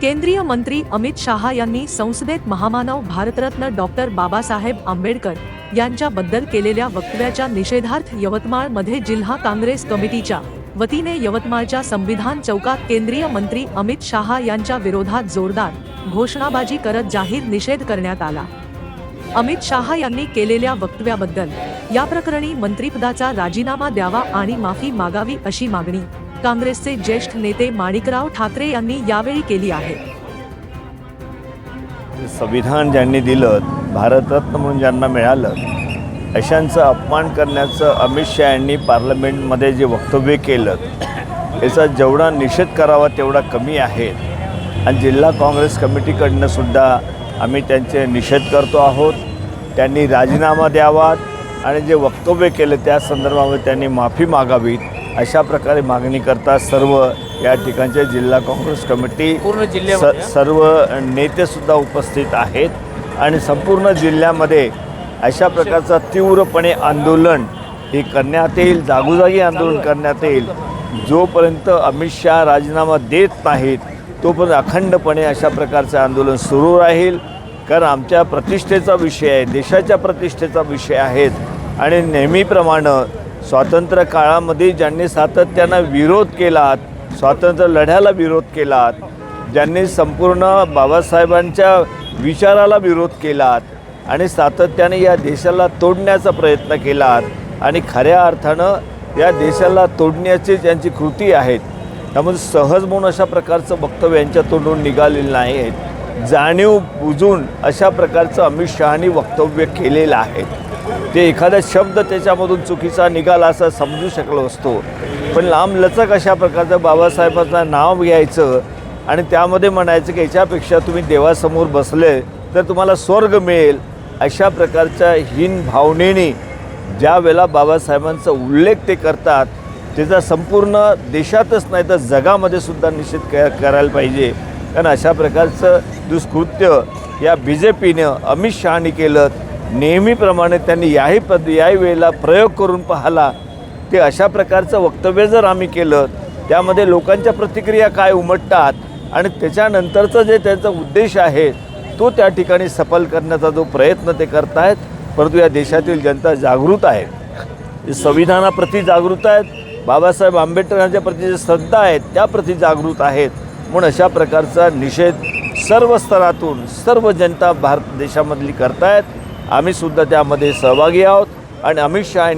केंद्रीय मंत्री अमित शहा यांनी संसदेत महामानव भारतरत्न डॉक्टर बाबासाहेब आंबेडकर यांच्याबद्दल केलेल्या वक्तव्याच्या निषेधार्थ यवतमाळमध्ये जिल्हा काँग्रेस कमिटीच्या वतीने यवतमाळच्या संविधान चौकात केंद्रीय मंत्री अमित शहा यांच्या विरोधात जोरदार घोषणाबाजी करत जाहीर निषेध करण्यात आला. अमित शहा यांनी केलेल्या वक्तव्याबद्दल या प्रकरणी मंत्रिपदाचा राजीनामा द्यावा आणि माफी मागावी अशी मागणी काँग्रेसचे ज्येष्ठ नेते माणिकराव ठाकरे यांनी यावेळी केली आहे. संविधान ज्यांनी दिलं भारतरत्न म्हणून ज्यांना मिळालं अशांचं अपमान करण्याचं अमित शहा यांनी पार्लमेंटमध्ये जे वक्तव्य केलं याचा जेवढा निषेध करावा तेवढा कमी आहे. आणि जिल्हा काँग्रेस कमिटीकडनं सुद्धा आम्ही त्यांचे निषेध करतो आहोत. त्यांनी राजीनामा द्यावा आणि जे वक्तव्य केलं त्या संदर्भामध्ये त्यांनी माफी मागावीत. अशा प्रकारे मागणी करता सर्व या ठिकाणचे जिल्हा काँग्रेस कमिटी पूर्ण स जिल्ह्यामध्ये सर्व नेतेसुद्धा उपस्थित आहेत. आणि संपूर्ण जिल्ह्यामध्ये अशा प्रकारचं तीव्रपणे आंदोलन हे करण्यात येईल जागोजागी आंदोलन करण्यात येईल. जोपर्यंत अमित शहा राजीनामा देत नाहीत तोपर्यंत अखंडपणे अशा प्रकारचं आंदोलन सुरू राहील. कारण आमच्या प्रतिष्ठेचा विषय आहे देशाच्या प्रतिष्ठेचा विषय आहेत. आणि नेहमीप्रमाणे स्वातंत्र्य काळामध्ये ज्यांनी सातत्यानं विरोध केलात स्वातंत्र्य लढ्याला विरोध केलात ज्यांनी संपूर्ण बाबासाहेबांच्या विचाराला विरोध केलात आणि सातत्याने या देशाला तोडण्याचा प्रयत्न केलात आणि खऱ्या अर्थानं या देशाला तोडण्याची ज्यांची कृती आहेत त्यामुळे सहज म्हणून अशा प्रकारचं वक्तव्य यांच्या तोंडून निघालेलं नाही आहेत जाणीव बुजून अशा प्रकारचं अमित शहानी वक्तव्य केलेलं आहे. ते एखादा शब्द त्याच्यामधून चुकीचा निघाला असं समजू शकलो असतो. पण लांब लचक अशा प्रकारचं बाबासाहेबांचं नाव घ्यायचं आणि त्यामध्ये म्हणायचं की याच्यापेक्षा तुम्ही देवासमोर बसले तर तुम्हाला स्वर्ग मिळेल. अशा प्रकारच्या हीन भावनेने ज्या वेळेला बाबासाहेबांचा उल्लेख ते करतात त्याचा संपूर्ण देशातच नाही तर जगामध्ये सुद्धा निश्चित क करायला पाहिजे. कारण अशा प्रकारचं दुष्कृत्य या बी जे पीनं अमित शहानी केलं नेहमीप्रमाणे त्यांनी याही पद याही वेळेला प्रयोग करून पाहिला. ते अशा प्रकारचं वक्तव्य जर आम्ही केलं त्यामध्ये लोकांच्या प्रतिक्रिया काय उमटतात आणि त्याच्यानंतरचं जे त्यांचा उद्देश आहे तो त्या ठिकाणी सफल करण्याचा जो प्रयत्न ते करतायत परंतु या देशातील जनता जागृत आहे. संविधानाप्रती जागृत आहेत बाबासाहेब आंबेडकरांच्या प्रती जे श्रद्धा आहेत त्याप्रती जागृत आहेत. म्हणून अशा प्रकारचा निषेध सर्व स्तरातून सर्व जनता भारत देशामधली करतायत. आम्ही सुद्धा त्यामध्ये सहभागी आहोत आणि अमित शहा